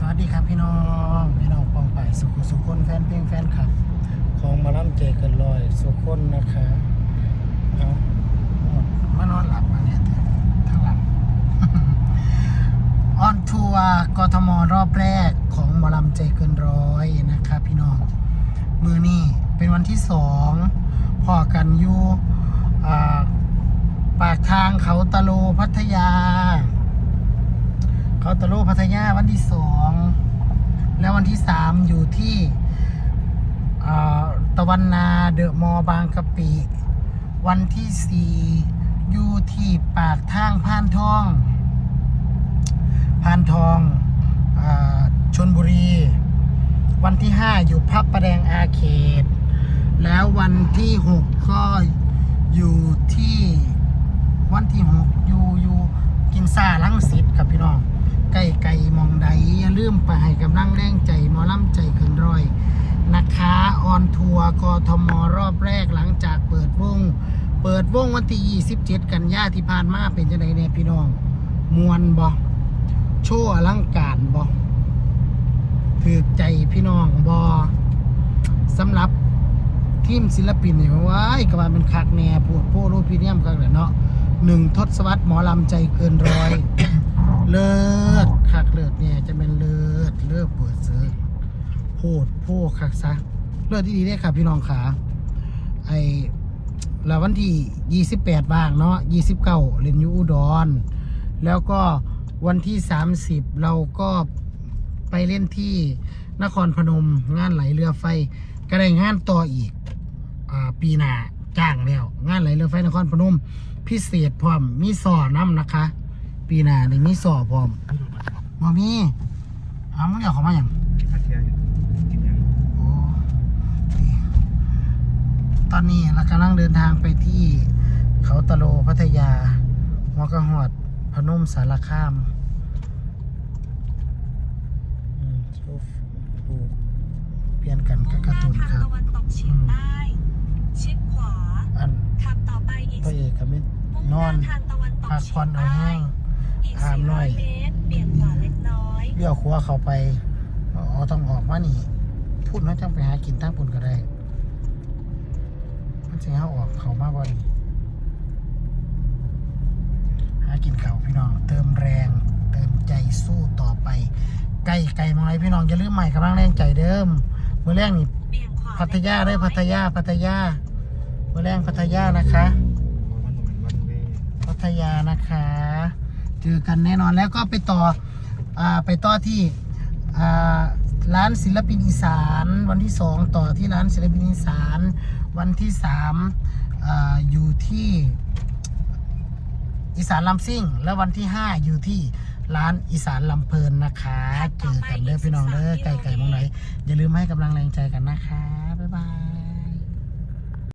สวัสดีครับพี่น้องพี่น้องปองไปสุขุสุขคนแฟนเพลงแฟนคลับ ของมาล่ำเจเกินลอยสุขคนนะคะเอาหมดมานอนหลับมาเนี่ยทั้งหลังออนทัวร์กทมรอบแรกของมอลำใจเกินร้อยนะครับพี่น้องมือนี่เป็นวันที่สองพอกันอยู่ปากทางเขาตะโลพัทยาเขาตะโลพัทยาวันที่สองแล้ววันที่สามอยู่ที่อ่าตะ วันนาเดอะมอบางกะปิ วันที่สี่อยู่ที่ปากทางพานทองพานทองอาชนบุรี วันที่ห้าอยู่พับประแดงอาเขต แล้ววันที่หกก็อยู่ที่วันที่หกอยู่อยู่กินซาลังสิตครับพี่น้องไก่ไก่มองใดอย่าลืมไปให้กำลังแรงใจมอล่ำใจกินร้อยนะคะอ อนทัวร์กทมรอบแรกหลังจากเปิดวง เปิดวงวันที่ 27 กันยาที่ผ่านมาเป็นจังไดเนี่ยพี่น้อง มวนบอโชว์อลังการบอถือใจพี่น้องบอสำหรับทีมศิลปินเนี่ยว้ายก็ว่าเป็นคักแน่ปวดโพโลพีเนียมคักเลยเนาะหนึ่งทศวรรษหมอลำใจเกินร้อย เลิศคักเลิศเนี่ยจะเป็นเลิศเลิศเปิดเซิร์โพดโพคักซะ เลิศที่ดีเนี่ยครับพี่น้องขาไอล้ววันที่ 28บ้างเนาะ29เล่นอยูอุดร แล้วก็วันที่ 30 เราก็ไปเล่นที่นครพนมงานไหลเรือไฟ ก็ได้งานต่ออีกอปีหน้าจ้างแล้ว งานไหลเรือไฟนครพนม พิเศษพร้อมมีสอน้ำนะคะ ปีหน้านี่มีสอพร้อมบอมีอ้าวมึงอยากขามาอย่าง อาเทียกินยัง โอ้ต อนนี้เรากำลังเดินทางไปที่เขาตะโลพัทยาหัวกระหอดพนมสารคามอืมโซฟูเปลี่ยนกันกับการ์ตูนครับตะวันตกเฉียงใต้ชิดขวาอันขับต่อไปอีกพระเอกกับมิมุ่งนหอนน้าทางตะวันตกพักเฉีผ่ยอนงเอาใต้แห้งอีกอาบหน่อย400เมตรเบี่ยงขวาเล็กน้อยเบี้ยวขัวเขาไปอ๋อต้องออกมานี่พูดน้อยจังไปหากินตั้งปุ่นก็ได้ มันจะเขาออกเขามาบ่ดีหากินเขาพี่น้อง เติมแรง เติมใจสู้ต่อไป ไก่ไก่มองไรพี่น้องอย่าลืมใหม่กำลังแรงใจเดิมเมือแรกนี่พัทยาได้พัทยาพัทยาเมือแรงพัทยานะคะ พัทยานะคะ เจอกันแน่นอนแล้วก็ไปต่ออาไปต่อที่อ่า ร้านศิลปินอีสาน วันที่สองต่อที่ร้านศิลปินอีสาน วันที่สามอาอยู่ที่อีสานลำซิ่ง แล้ววันที่ห้าอยู่ที่ร้านอีสานลำเพลินนะคะ เจอกันเด้อพี่น้องเด้อไก่ไก่มองไหนอย่าลืมให้กำลังแรงใจกันนะคะ บ๊ายบาย